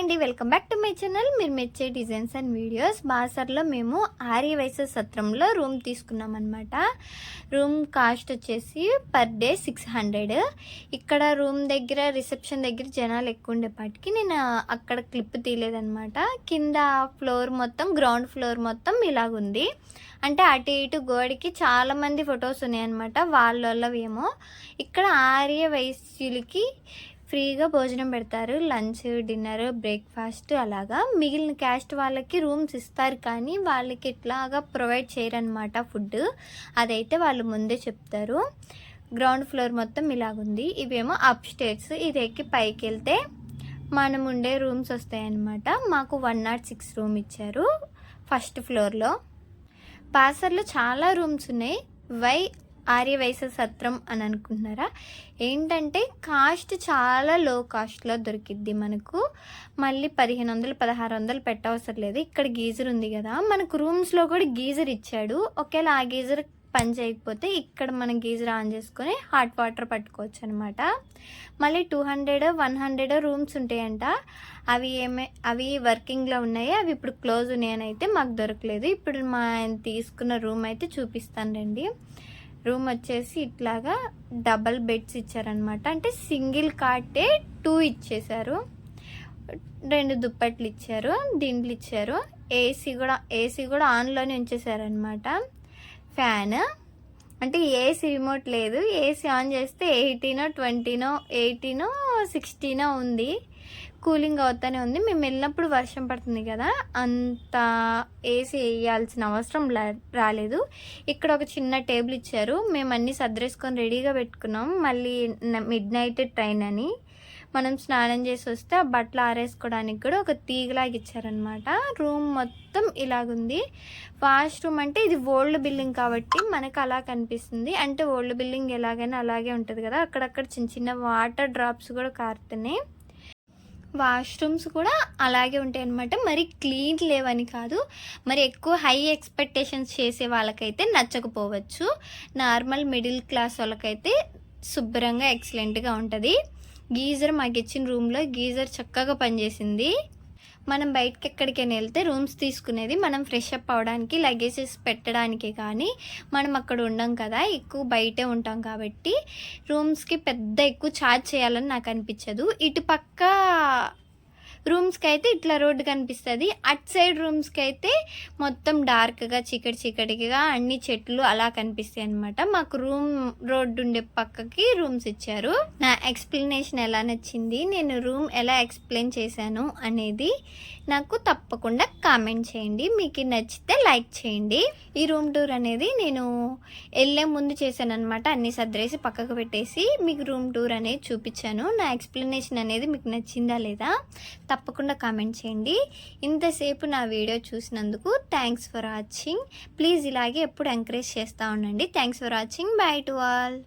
అండి welcome back to my channel. మీరు మెచ్చే డిజైన్స్ అండ్ వీడియోస్ బాసర్లో మేము ఆర్య వయసు సత్రంలో రూమ్ తీసుకున్నాం అనమాట రూమ్ కాస్ట్ వచ్చేసి పర్ డే సిక్స్ హండ్రెడ్. ఇక్కడ రూమ్ దగ్గర రిసెప్షన్ దగ్గర జనాలు ఎక్కువ ఉండేపాటికి నేను అక్కడ క్లిప్ తీయలేదనమాట కింద ఫ్లోర్ మొత్తం గ్రౌండ్ ఫ్లోర్ మొత్తం ఇలాగుంది. అంటే అటు ఇటు గోడకి చాలామంది ఫొటోస్ ఉన్నాయన్నమాట వాళ్ళవేమో ఇక్కడ ఆర్య వయస్సులకి ఫ్రీగా భోజనం పెడతారు. లంచ్ డిన్నర్ బ్రేక్ఫాస్ట్ అలాగా. మిగిలిన క్యాస్ట్ వాళ్ళకి రూమ్స్ ఇస్తారు కానీ వాళ్ళకి ఇట్లాగా ప్రొవైడ్ చేయరనమాట ఫుడ్. అదైతే వాళ్ళు ముందే చెప్తారు. గ్రౌండ్ ఫ్లోర్ మొత్తం ఇలాగుంది. ఇవేమో అప్ స్టేట్స్ ఇది ఎక్కి పైకి వెళ్తే మనం ఉండే రూమ్స్ వస్తాయన్నమాట. మాకు వన్ నాట్ సిక్స్ రూమ్ ఇచ్చారు ఫస్ట్ ఫ్లోర్లో. పాసర్లో చాలా రూమ్స్ ఉన్నాయి. వై ఆర్యవైశ్య సత్రం అని అనుకుంటున్నారా? ఏంటంటే కాస్ట్ చాలా లో కాస్ట్లో దొరికిద్ది మనకు. మళ్ళీ పదిహేను వందలు పదహారు వందలు పెట్టవసరం లేదు. ఇక్కడ గీజర్ ఉంది కదా. మనకు రూమ్స్లో కూడా గీజర్ ఇచ్చాడు. ఒకవేళ ఆ గీజర్ పని చేయకపోతే ఇక్కడ మనం గీజర్ ఆన్ చేసుకొని హాట్ వాటర్ పట్టుకోవచ్చు అనమాట మళ్ళీ two hundred one hundred rooms ఉంటాయంట. అవి ఏమే అవి వర్కింగ్లో ఉన్నాయి. అవి ఇప్పుడు క్లోజ్ ఉన్నాయని అయితే మాకు దొరకలేదు. ఇప్పుడు మా ఆయన తీసుకున్న రూమ్ అయితే చూపిస్తాను రండి. రూమ్ వచ్చేసి ఇట్లాగా డబల్ బెడ్స్ ఇచ్చారనమాట అంటే సింగిల్ కాటే టూ ఇచ్చేసారు. రెండు దుప్పట్లు ఇచ్చారు దిండ్లు ఇచ్చారు. ఏసీ కూడా ఏసీ కూడా ఆన్లోనే ఉంచేసారనమాట ఫ్యాన్. అంటే ఏసీ రిమోట్ లేదు. ఏసీ ఆన్ చేస్తే ఎయిటీనో ట్వంటీనో ఎయిటీనో సిక్స్టీనో ఉంది. కూలింగ్ అవుతానే ఉంది. మేము వెళ్ళినప్పుడు వర్షం పడుతుంది కదా అంత ఏసీ వేయాల్సిన అవసరం రాలేదు. ఇక్కడ ఒక చిన్న టేబుల్ ఇచ్చారు. మేము అన్నీ సర్దేసుకొని రెడీగా పెట్టుకున్నాం. మళ్ళీ మిడ్ నైట్ ట్రైన్ అని. మనం స్నానం చేసి వస్తే ఆ బట్టలు ఆరేసుకోవడానికి కూడా ఒక తీగలాగా ఇచ్చారనమాట రూమ్ మొత్తం ఇలాగుంది. వాష్రూమ్ అంటే ఇది ఓల్డ్ బిల్డింగ్ కాబట్టి మనకు అలా కనిపిస్తుంది. అంటే ఓల్డ్ బిల్డింగ్ ఎలాగైనా అలాగే ఉంటుంది కదా. అక్కడక్కడ చిన్న చిన్న వాటర్ డ్రాప్స్ కూడా కారుతున్నాయి. వాష్రూమ్స్ కూడా అలాగే ఉంటాయి అనమాట మరి క్లీన్ లేవని కాదు. మరి ఎక్కువ హై ఎక్స్పెక్టేషన్స్ చేసే వాళ్ళకైతే నచ్చకపోవచ్చు. నార్మల్ మిడిల్ క్లాస్ వాళ్ళకైతే శుభ్రంగా ఎక్సలెంట్గా ఉంటుంది. గీజర్ మాకు ఇచ్చిన రూమ్లో గీజర్ చక్కగా పనిచేసింది. మనం బయటకి ఎక్కడికైనా వెళ్తే రూమ్స్ తీసుకునేది మనం ఫ్రెష్ అప్ అవడానికి లగేజెస్ పెట్టడానికి కానీ మనం అక్కడ ఉండం కదా ఎక్కువ బయటే ఉంటాం కాబట్టి రూమ్స్కి పెద్ద ఎక్కువ ఛార్జ్ చేయాలని నాకు అనిపించదు. ఇటు పక్క రూమ్స్కి అయితే ఇట్లా రోడ్డు కనిపిస్తుంది. అట్ సైడ్ రూమ్స్కి అయితే మొత్తం డార్క్గా చీకటి చీకటిగా అన్ని చెట్లు అలా కనిపిస్తాయి అనమాట మాకు రూమ్ రోడ్డు ఉండే పక్కకి రూమ్స్ ఇచ్చారు. నా ఎక్స్ప్లెనేషన్ ఎలా నచ్చింది నేను రూమ్ ఎలా ఎక్స్ప్లెయిన్ చేశాను అనేది నాకు తప్పకుండా కామెంట్ చేయండి. మీకు నచ్చితే లైక్ చేయండి. ఈ రూమ్ టూర్ అనేది నేను వెళ్ళే ముందు చేశాను అనమాట అన్ని సర్దేసి పక్కకు పెట్టేసి మీకు రూమ్ టూర్ అనేది చూపించాను. నా ఎక్స్ప్లెనేషన్ అనేది మీకు నచ్చిందా లేదా తప్పకుండా కామెంట్ చేయండి. ఇంతసేపు నా వీడియో చూసినందుకు థ్యాంక్స్ ఫర్ వాచింగ్ ప్లీజ్ ఇలాగే ఎప్పుడు ఎంకరేజ్ చేస్తూ ఉండండి. Thanks for watching bye to all